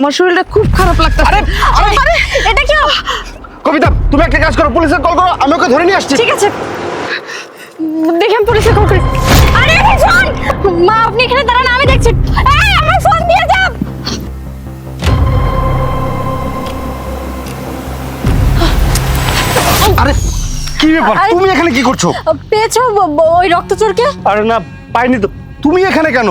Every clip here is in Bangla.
আমার শরীরটা খুব খারাপ লাগতেছে। আরে, আরে! এটা কি? কবিতা তুমি একটা কাজ করো পুলিশে কল করো আমি ওকে ধরে নিয়ে আসছি। ঠিক আছে। দেখি আমি পুলিশে কল করি। আরে শোন মা আপনি এখানে দাঁড়ান আমি দেখছি। এই আমার ফোন দিয়ে যাও আরে কি ব্যাপার? তুমি এখানে কি করছ? পেয়েছ ওই রক্তচোরকে? আরে না পাইনি তো। তুমি এখানে কেন?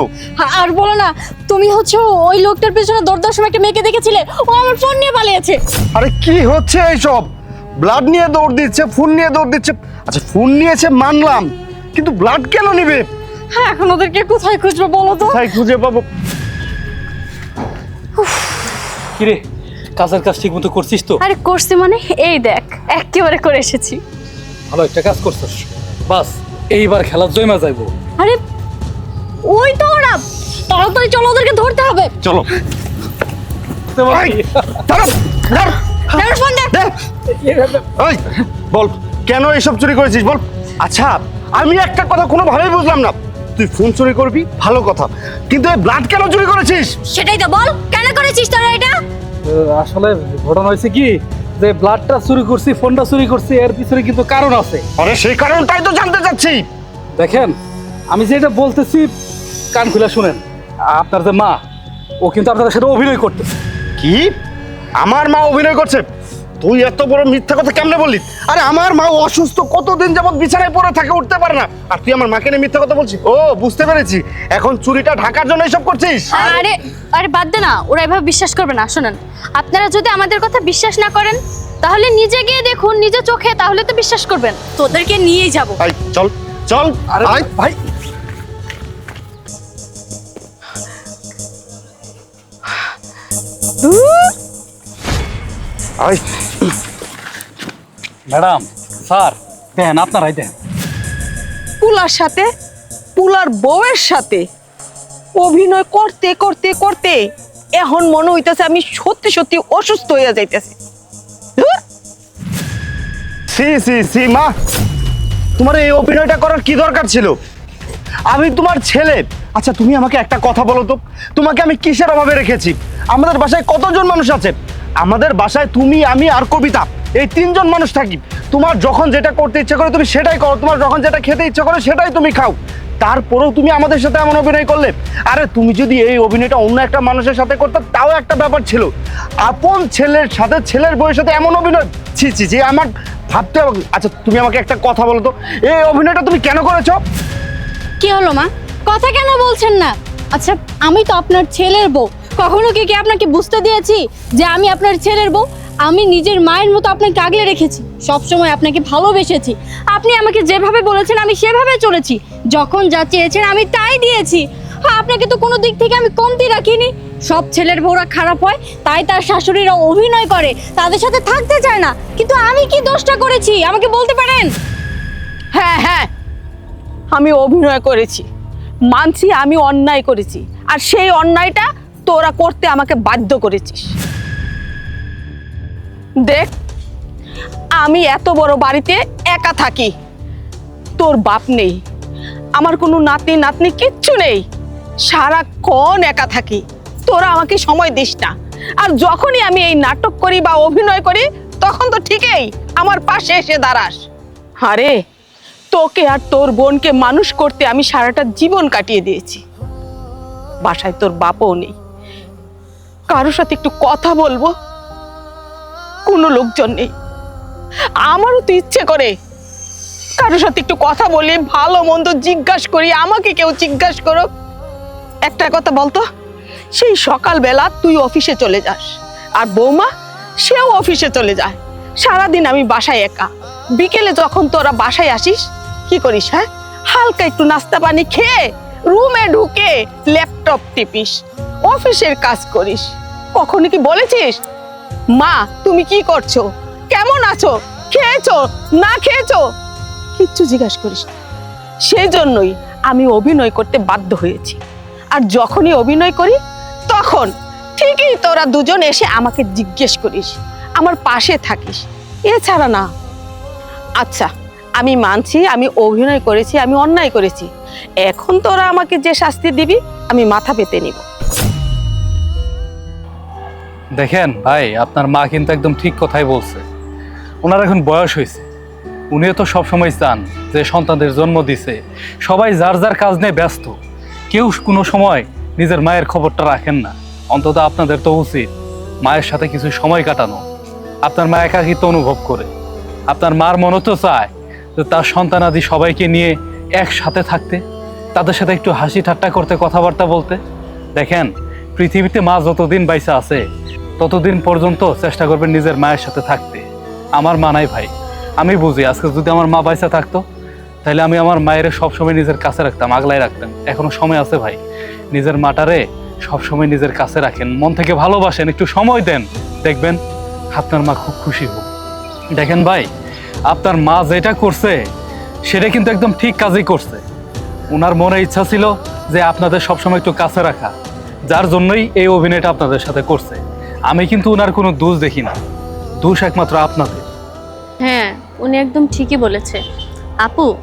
আর বলো না তুমি হচ্ছে ওই লোকটার পেছনে দৌড়দার সময় একটা মেয়েকে দেখেছিলে? ও আমার ফোন নিয়ে পালিয়েছে। আরে কি হচ্ছে এইসব? ব্লাড নিয়ে দৌড় দিচ্ছে ফোন নিয়ে দৌড় দিচ্ছে। আচ্ছা ফোন নিয়েছে মানলাম কিন্তু ব্লাড কেন নিবে? হ্যাঁ এখন ওদেরকে কোথায় খুঁজবো বলো তো? তাই খুঁজে পাবো? কিরে কাজের কাজ ঠিক মতো করছিস তো? আরে করছি মানে? এই দেখ একেবারে করে এসেছি। ভালো একটা কাজ করছিস। বাস এইবার খেলা জয়মা যাইবো। আরে ওই তো ওরা তাড়াতাড়ি চলো ওদেরকে ধরতে হবে। চলো। এই, বল কেন এসব চুরি করেছিস? বল। আচ্ছা আমি একটা কথা কোনো কোনোভাবেই বুঝলাম না। তুই ফোন চুরি করবি? ভালো কথা। কিন্তু এই ব্লাড কেন চুরি করেছিস? সেটাই তো বল কেন করেছিস তোরা এটা? আসলে ঘটনা হয়েছে কি যে ব্লাডটা চুরি করছি ফোনটা চুরি করছি এর পিছনে কিন্তু কারণ আছে। আরে সেই কারণটাই তো জানতে চাচ্ছি। দেখেন আমি যেটা বলতেছি কান খুলে শুনেন। আপনার যে মা ও কিন্তু আপনাদের সাথে অভিনয় করতে। কি? আমার মা অভিনয় করছে? তুই এত বড় মিথ্যা কথা কেমনে বললি? আরে আমার মা অসুস্থ কতদিন যাবত বিছানায় পড়ে থাকে উঠতে পারে না। আর তুই আমার মাকে নিয়ে মিথ্যা কথা বলছিস? ও বুঝতে পেরেছি। এখন চুরিটা ঢাকার জন্য এসব করছিস? আরে আরে বাদ দে না ওরা এভাবে বিশ্বাস করবে না শুনুন। আপনারা যদি আমাদের কথা বিশ্বাস না করেন তাহলে নিজে গিয়ে দেখুন নিজে চোখে তাহলে তো বিশ্বাস করবেন। তোদেরকে নিয়েই যাব। আই চল চল আরে আয়। ভাই ম্যাডাম স্যার। দেন আপনারাই দেন। পুলার সাথে পুলার বউয়ের সাথে অভিনয় করতে করতে করতে এখন মনে হইতেছে আমি সত্যি সত্যি অসুস্থ হয়ে যাইতেছি। সি সি সি মা তোমার এই অভিনয়টা করার কি দরকার ছিল? আমি তোমার ছেলে। আচ্ছা তুমি আমাকে একটা কথা বলো তো। তোমাকে আমি কিসের অভাবে রেখেছি? আমাদের বাসায় কতজন মানুষ আছে? আমাদের বাসায় তুমি, আমি আর কবিতা। এই তিনজন মানুষ থাকি। তোমার যখন যেটা করতে ইচ্ছে করে তুমি সেটাই করো। তোমার যখন যেটা খেতে ইচ্ছে করে সেটাই তুমি খাও। তারপরেও তুমি আমাদের সাথে এমন অভিনয় করলে। আরে তুমি যদি এই অভিনয়টা অন্য একটা মানুষের সাথে করতে, তাও একটা ব্যাপার ছিল। আপন ছেলের সাথে, ছেলের বইয়ের সাথে এমন অভিনয়। ছি ছি ছি, আমার ভাবতে হবে। আচ্ছা তুমি আমাকে একটা কথা বলো তো। এই অভিনয়টা তুমি কেন করেছ? কি হলো মা? কথা কেন বলছেন না? আচ্ছা আমি তো আপনার ছেলের বউ। কখনো কি কি আপনাকে বুঝতে দিয়েছি যে আমি আপনার ছেলের বউ? আমি নিজের মায়ের মতো আপনাকে আগলে রেখেছি সব সময় আপনাকে ভালোবেসেছি। আপনি আমাকে যেভাবে বলেছেন আমি সেভাবে চলেছি। যখন যা চেয়েছেন আমি তাই দিয়েছি। হ্যাঁ আপনাকে তো কোনো দিক থেকে আমি কমতি রাখিনি। সব ছেলের বউরা খারাপ হয়, তাই তার শাশুড়িরা অভিনয় করে, তাদের সাথে থাকতে চায় না। কিন্তু আমি কি দোষটা করেছি? আমাকে বলতে পারেন? হ্যাঁ হ্যাঁ আমি অভিনয় করেছি। মানছি আমি অন্যায় করেছি। আর সেই অন্যায়টা তোরা করতে আমাকে বাধ্য করেছিস। দেখ, আমি এত বড় বাড়িতে একা থাকি। তোর বাপ নেই, আমার কোনো নাতি, নাতনি কিচ্ছু নেই। সারাক্ষণ একা থাকি, তোরা আমাকে সময় দিস না। আর যখনই আমি এই নাটক করি বা অভিনয় করি, তখন তো ঠিকই আমার পাশে এসে দাঁড়াস। আরে, তোকে আর তোর বোনকে মানুষ করতে আমি সারাটা জীবন কাটিয়ে দিয়েছি। বাসায় তোর বাপও নেই। কারোর সাথে একটু কথা বলব? কোনো লোকজন নেই। আমারও তো ইচ্ছে করে কারোর সাথে একটু কথা বলি, ভালো মন্দ জিজ্ঞাসা করি, আমাকে কেউ জিজ্ঞাসা করো একটা কথা বলতো, সেই সকালবেলা তুই অফিসে চলে যাস, আর বৌমা সেও অফিসে চলে যায়। সারাদিন আমি বাসায় একা। বিকেলে যখন তোরা বাসায় আসিস, কি করিস হ্যাঁ? হালকা একটু নাস্তা পানি খেয়ে রুমে ঢুকে ল্যাপটপ টিপিস। অফিসের কাজ করিস। কখনো কি বলেছিস? মা, তুমি কি করছ? কেমন আছো? খেয়েছো? না খেয়েছো? কিচ্ছু জিজ্ঞাসা করিস সেই জন্যই আমি অভিনয় করতে বাধ্য হয়েছি। আর যখনই অভিনয় করি, তখন ঠিকই তোরা দুজন এসে আমাকে জিজ্ঞেস করিস। আমার পাশে থাকিস। এছাড়া না। আচ্ছা আমি মানছি, আমি অভিনয় করেছি, আমি অন্যায় করেছি। এখন তোরা আমাকে যে শাস্তি দিবি, আমি মাথা পেতে নিব। দেখেন, ভাই, আপনার মা কিন্তু একদম ঠিক কথাই বলছে। ওনার এখন বয়স হয়েছে। উনিও তো সবসময় চান যে সন্তানদের জন্ম দিছে। সবাই যার যার কাজ নিয়ে ব্যস্ত। কেউ কোনো সময় নিজের মায়ের খবরটা রাখেন না। অন্তত আপনাদের তো উচিত মায়ের সাথে কিছু সময় কাটানো। আপনার মা একাকিত্ব অনুভব করে। আপনার মার মনে তো চায় যে তার সন্তানাদি সবাইকে নিয়ে একসাথে থাকতে, তাদের সাথে একটু হাসি ঠাট্টা করতে, কথাবার্তা বলতে। দেখেন, পৃথিবীতে মা যতদিন বাইসা আছে ততদিন পর্যন্ত চেষ্টা করবেন নিজের মায়ের সাথে থাকতে। আমার মা নাই ভাই। আমি বুঝি, আজকে যদি আমার মা বাইসা থাকতো, তাহলে আমি আমার মায়ের সবসময় নিজের কাছে রাখতাম আগলাই রাখতাম। এখনও সময় আছে ভাই। নিজের মাটারে সবসময় নিজের কাছে রাখেন। মন থেকে ভালোবাসেন, একটু সময় দেন। দেখবেন আপনার মা খুব খুশি হোক। দেখেন ভাই, আপনার মা যেটা করছে, সেটা কিন্তু একদম ঠিক কাজই করছে। ওনার মনে ইচ্ছা ছিল যে আপনাদের সবসময় একটু কাছে রাখা। যার জন্যই এই অভিনয়টা আপনাদের সাথে করছে। আমি কিন্তু ওনার কোনো দোষ দেখি না। দোষ একমাত্র আপনাদের। হ্যাঁ উনি একদম ঠিকই বলেছে। আপু,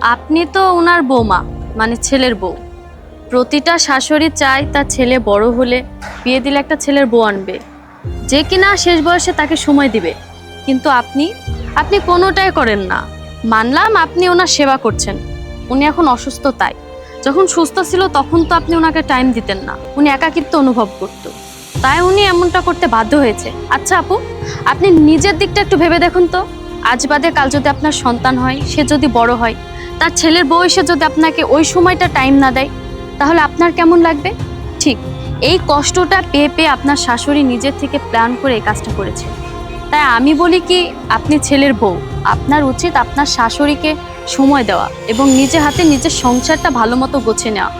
আপনি তো ওনার বৌমা মানে ছেলের বউ। প্রতিটা শাশুড়ি চায় তার ছেলে বড় হলে বিয়ে দিলে একটা ছেলের বউ আনবে। যে কিনা শেষ বয়সে তাকে সময় দিবে। কিন্তু আপনি আপনি কোনোটাই করেন না। মানলাম আপনি ওনার সেবা করছেন। উনি এখন অসুস্থ তাই। যখন সুস্থ ছিল তখন তো আপনি ওনাকে টাইম দিতেন না। উনি একাকিত্ব অনুভব করতো। তাই উনি এমনটা করতে বাধ্য হয়েছে। আচ্ছা আপু, আপনি নিজের দিকটা একটু ভেবে দেখুন তো। আজ বাদে কাল যদি আপনার সন্তান হয়, সে যদি বড় হয়, তার ছেলের বয়সে যদি আপনাকে ওই সময়টা টাইম না দেয়, তাহলে আপনার কেমন লাগবে? ঠিক, এই কষ্টটা পেয়ে পেয়ে আপনার শাশুড়ি নিজের থেকে প্ল্যান করে এই কাজটা করেছে। তাই আমি বলি কি, আপনি ছেলের বউ, আপনার উচিত আপনার শাশুড়িকে সময় দেওয়া এবং নিজে হাতে নিজের সংসারটা ভালো মতো গোছে নেওয়া।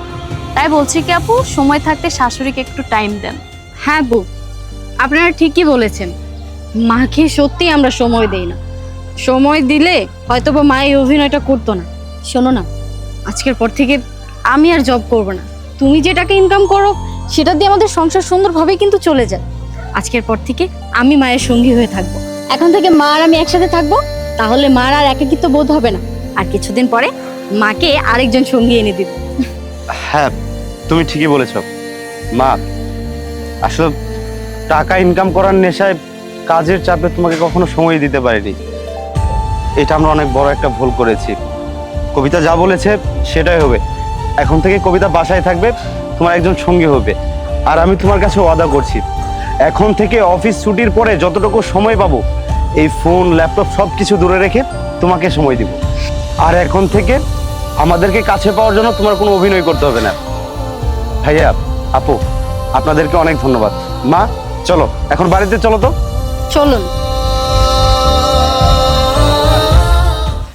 তাই বলছি কি আপু, সময় থাকতে শাশুড়িকে একটু টাইম দেন। হ্যাঁ বউ, আপনারা ঠিকই বলেছেন। মাকে সত্যি আমরা সময় দেই না। সময় দিলে হয়তো বা মা এই অভিনয়টা করতো না। শোনো না, আজকের পর থেকে আমি আর জব করব না। তুমি যে টাকা ইনকাম করো, সেটা দিয়ে আমাদের সংসার সুন্দরভাবেই কিন্তু চলে যায়। আজকের পর থেকে আমি মায়ের সঙ্গী হয়ে থাকব। এখন থেকে মা আর আমি একসাথে থাকব, তাহলে মার আর একাকিত্ব বোধ হবে না। আর কিছুদিন পরে মাকে আরেকজন সঙ্গী এনে দিবে। হ্যাঁ তুমি ঠিকই বলেছ। মা আসলে টাকা ইনকাম করার নেশায় কাজের চাপে তোমাকে কখনো সময় দিতে পারিনি। এটা আমরা অনেক বড় একটা ভুল করেছি। কবিতা যা বলেছে সেটাই হবে। এখন থেকে কবিতা বাসায় থাকবে, তোমার একজন সঙ্গী হবে। আর আমি তোমার কাছে ওয়াদা করছি, এখন থেকে অফিস ছুটির পরে যতটুকু সময় পাবো, এই ফোন, ল্যাপটপ সব কিছু দূরে রেখে তোমাকে সময় দিব। আর এখন থেকে আমাদেরকে কাছে পাওয়ার জন্য তোমার কোনো অভিনয় করতে হবে না। ভাইয়া, আপু আপনাদেরকে অনেক ধন্যবাদ। মা চলো এখন বাড়িতে চলো তো। চলুন।